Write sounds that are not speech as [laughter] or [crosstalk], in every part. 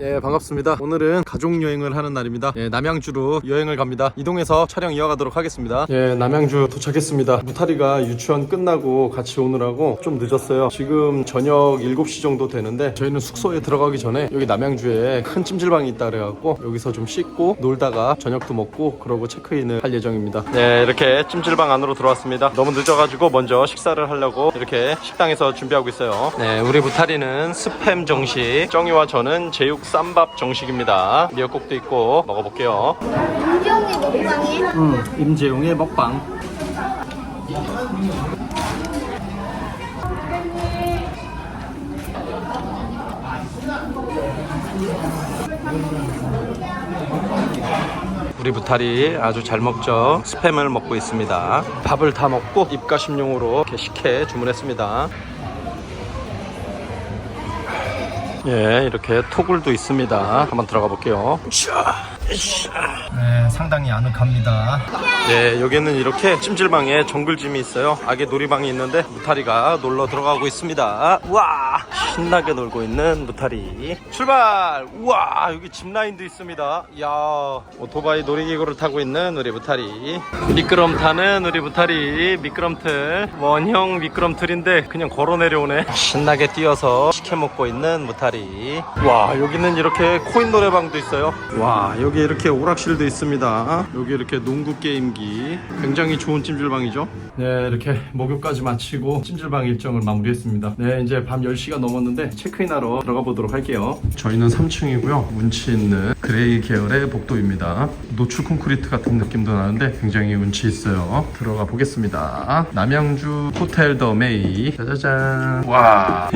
예 반갑습니다. 오늘은 가족 여행을 하는 날입니다. 예 남양주로 여행을 갑니다. 이동해서 촬영 이어가도록 하겠습니다. 예 남양주 도착했습니다. 무타리가 유치원 끝나고 같이 오느라고 좀 늦었어요. 지금 저녁 7시 정도 되는데 저희는 숙소에 들어가기 전에 여기 남양주에 큰 찜질방이 있다 그래갖고 여기서 좀 씻고 놀다가 저녁도 먹고 그러고 체크인을 할 예정입니다. 네 이렇게 찜질방 안으로 들어왔습니다. 너무 늦어가지고 먼저 식사를 하려고 이렇게 식당에서 준비하고 있어요. 네 우리 무타리는 스팸 정식. 정이와 저는 제육 쌈밥 정식입니다. 미역국도 있고 먹어볼게요. 김지영이 먹방이? 음, 임재용의 먹방. 우리 부탈이 아주 잘 먹죠? 스팸을 먹고 있습니다. 밥을 다 먹고 입가심용으로 이렇게 식혜 주문했습니다 예, 이렇게 토굴도 있습니다. 한번 들어가 볼게요. 네, 상당히 아늑합니다. 네, 여기는 이렇게 찜질방에 정글짐이 있어요. 아기 놀이방이 있는데 무타리가 놀러 들어가고 있습니다. 우와, 신나게 놀고 있는 무타리. 출발! 우와, 여기 짚라인도 있습니다. 이야, 오토바이 놀이기구를 타고 있는 우리 무타리. 미끄럼 타는 우리 무타리. 미끄럼틀. 원형 미끄럼틀인데 그냥 걸어 내려오네. 신나게 뛰어서 식혜 먹고 있는 무타리. 와, 여기는 이렇게 코인 노래방도 있어요. 와, 여기 이렇게 오락실도 있습니다. 여기 이렇게 농구 게임기. 굉장히 좋은 찜질방이죠. 네, 이렇게 목욕까지 마치고 찜질방 일정을 마무리했습니다. 네, 이제 밤 10시가 넘었는데 체크인하러 들어가 보도록 할게요. 저희는 3층이고요. 운치 있는 그레이 계열의 복도입니다. 노출 콘크리트 같은 느낌도 나는데 굉장히 운치 있어요. 들어가 보겠습니다. 남양주 호텔 더 메이. 짜자잔. 와.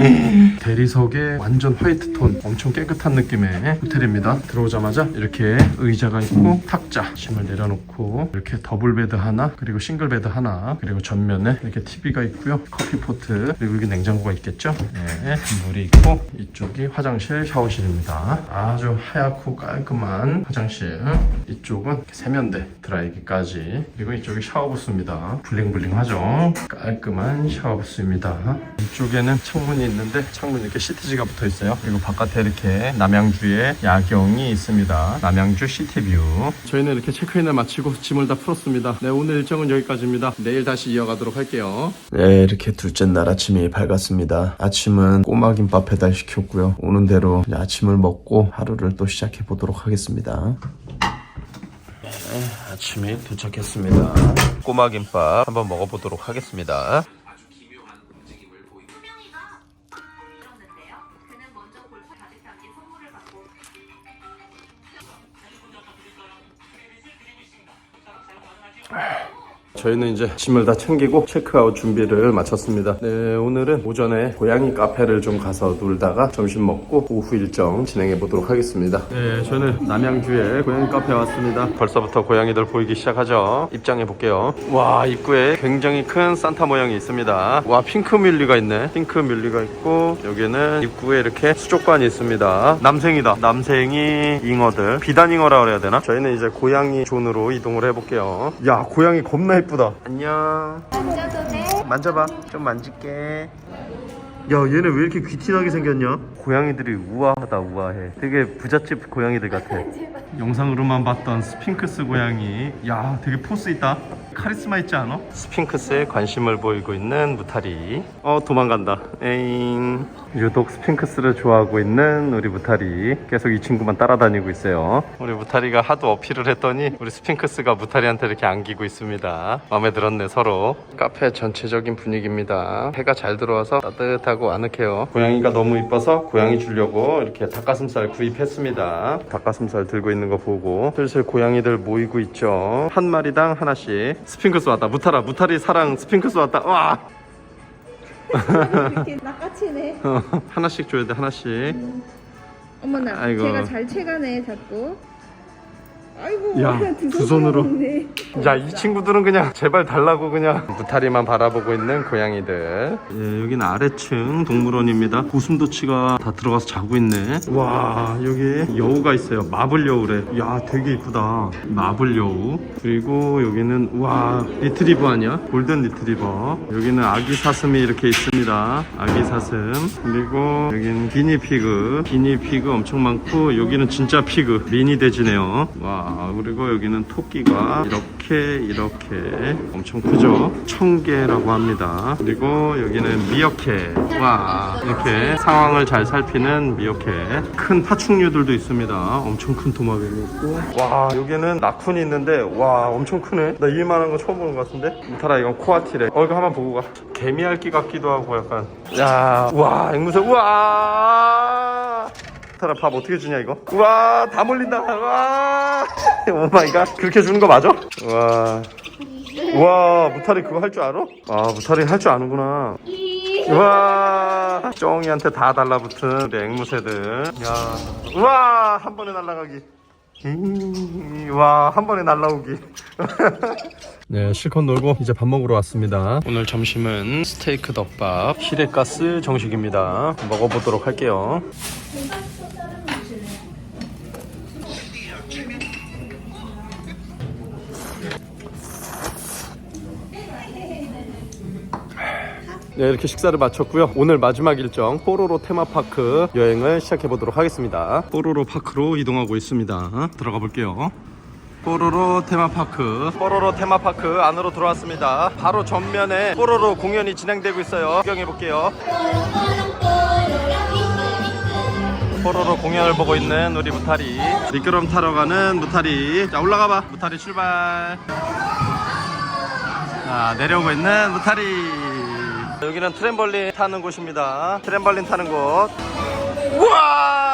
대리석에 완전 화이트 톤 엄청 깨끗한 느낌의 호텔입니다. 들어오자마자 이렇게 의자가 있고 탁자 짐을 내려놓고 이렇게 더블 베드 하나 그리고 싱글 베드 하나 그리고 전면에 이렇게 TV가 있고요. 커피 포트 그리고 여기 냉장고가 있겠죠. 네, 물이 있고 이쪽이 화장실 샤워실입니다. 아주 하얗고 깔끔한 화장실 이쪽은 세면대 드라이기까지 그리고 이쪽이 샤워부스입니다. 블링블링하죠. 깔끔한 샤워부스입니다. 이쪽에는 창문이 있는데 창문 이렇게 시트지가 붙어 있어요. 그리고 바깥에 이렇게 남양주의 야경이 있습니다. 남양주 시티뷰. 저희는 이렇게 체크인을 마치고 짐을 다 풀었습니다. 네, 오늘 일정은 여기까지입니다. 내일 다시 이어가도록 할게요. 네, 이렇게 둘째 날 아침이 밝았습니다. 아침은 꼬마 김밥 배달시켰고요. 오는 대로 아침을 먹고 하루를 또 시작해 보도록 하겠습니다. 아침에 도착했습니다. 꼬마 김밥 한번 먹어보도록 하겠습니다. 唉 저희는 이제 짐을 다 챙기고 체크아웃 준비를 마쳤습니다. 네, 오늘은 오전에 고양이 카페를 좀 가서 놀다가 점심 먹고 오후 일정 진행해 보도록 하겠습니다. 네, 저는 남양주에 고양이 카페 왔습니다. 벌써부터 고양이들 보이기 시작하죠. 입장해 볼게요. 와, 입구에 굉장히 큰 산타 모양이 있습니다. 와, 핑크 뮬리가 있네. 핑크 뮬리가 있고 여기는 입구에 이렇게 수족관이 있습니다. 남생이다. 남생이 잉어들. 비단잉어라 그래야 되나? 저희는 이제 고양이 존으로 이동을 해 볼게요. 야, 고양이 겁나 예쁘다. 안녕. 만져도 돼? 만져봐. 좀 만질게. 야, 얘네 왜 이렇게 귀티나게 생겼냐? 고양이들이 우아하다, 우아해. 되게 부잣집 고양이들 같아. [laughs] 영상으로만 봤던 스핑크스 고양이. 야, 되게 포스 있다. 카리스마 있지 않아? 스핑크스에 관심을 보이고 있는 무타리. 어, 도망간다. 에잉. 유독 스핑크스를 좋아하고 있는 우리 무타리. 계속 이 친구만 따라다니고 있어요. 우리 무타리가 하도 어필을 했더니 우리 스핑크스가 무타리한테 이렇게 안기고 있습니다. 마음에 들었네, 서로. 카페 전체적인 분위기입니다. 해가 잘 들어와서 따뜻하고 아늑해요. 고양이가 너무 이뻐서 고양이 주려고 이렇게 닭가슴살 구입했습니다. 닭가슴살 들고 있는 거 보고 슬슬 고양이들 모이고 있죠. 한 마리당 하나씩. 스핑크스 왔다. 무타라, 무타리 사랑 스핑크스 왔다. 와! 이렇게 낚아치네. [laughs] 어, 하나씩 줘야 돼, 하나씩. 어머나, 아이고. 제가 잘 채가네 자꾸. 야, 두 손으로. 야, 이 친구들은 그냥 제발 달라고 그냥 무타리만 바라보고 있는 고양이들. 예, 여기는 아래층 동물원입니다. 고슴도치가 다 들어가서 자고 있네. 와, 여기 여우가 있어요. 마블 여우래. 야, 되게 이쁘다. 마블 여우. 그리고 여기는 와, 리트리버 아니야? 골든 리트리버. 여기는 아기 사슴이 이렇게 있습니다. 아기 사슴. 그리고 여기는 기니피그. 기니피그 엄청 많고 여기는 진짜 피그. 미니 돼지네요. 와, 그리고 여기는 토끼가 이렇게 이렇게 엄청 크죠? 청개라고 합니다. 그리고 여기는 미어캣. 와, 이렇게 상황을 잘 살피는 미어캣. 큰 파충류들도 있습니다. 엄청 큰 도마뱀이 있고. 와, 여기는 라쿤이 있는데 와, 엄청 크네. 나 이만한 거 처음 보는 것 같은데? 이타라 이건 코아티래. 어, 이거 한번 보고 가. 개미알기 같기도 하고 약간. 야, 와, 앵무새. 우와! 타라 밥 어떻게 주냐 이거? 우와 다 몰린다. 와. [laughs] 오 마이 갓. 그렇게 주는 거 맞아? 와. 우와 무타리 그거 할 줄 알아? 아 무타리 할줄 아는구나. 우와. 쫑이한테 다 달라붙은 우리 앵무새들. 야. 우와 한 번에 날아가기. 음, 와한 번에 날라오기. [laughs] 네 실컷 놀고 이제 밥 먹으러 왔습니다. 오늘 점심은 스테이크 덮밥 히레가스 정식입니다. 먹어보도록 할게요 네, 이렇게 식사를 마쳤고요. 오늘 마지막 일정 뽀로로 테마파크 여행을 시작해 보도록 하겠습니다. 뽀로로 파크로 이동하고 있습니다. 들어가 볼게요. 뽀로로 테마파크. 뽀로로 테마파크 안으로 들어왔습니다. 바로 전면에 뽀로로 공연이 진행되고 있어요. 구경해 볼게요. 뽀로로 공연을 보고 있는 우리 무타리 미끄럼 타러 가는 무타리 자 올라가 봐. 무타리 출발. 자 내려오고 있는 무타리 여기는 트램벌린 타는 곳입니다. 트램벌린 타는 곳. 우와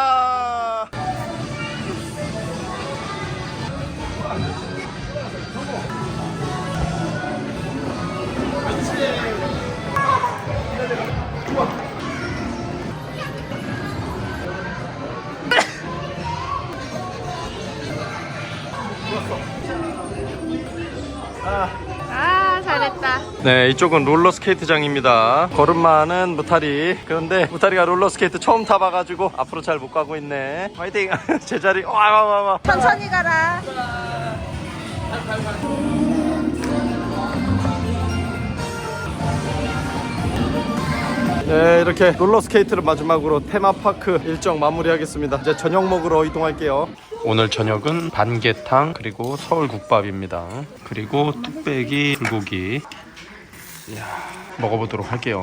네, 이쪽은 롤러스케이트장입니다. 걸음마는 무타리. 그런데 무타리가 롤러스케이트 처음 타봐가지고 앞으로 잘 못 가고 있네. 화이팅! [laughs] 제자리, 와, 와, 와, 와. 천천히 가라. 네, 이렇게 롤러스케이트를 마지막으로 테마파크 일정 마무리하겠습니다. 이제 저녁 먹으러 이동할게요. 오늘 저녁은 반개탕 그리고 서울국밥입니다. 그리고 뚝배기 불고기. 이야, 먹어보도록 할게요.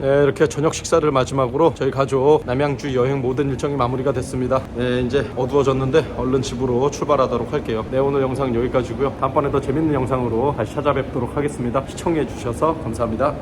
네, 이렇게 저녁 식사를 마지막으로 저희 가족 남양주 여행 모든 일정이 마무리가 됐습니다. 네, 이제 어두워졌는데 얼른 집으로 출발하도록 할게요. 네, 오늘 영상 여기까지고요. 다음번에 더 재밌는 영상으로 다시 찾아뵙도록 하겠습니다. 시청해 주셔서 감사합니다.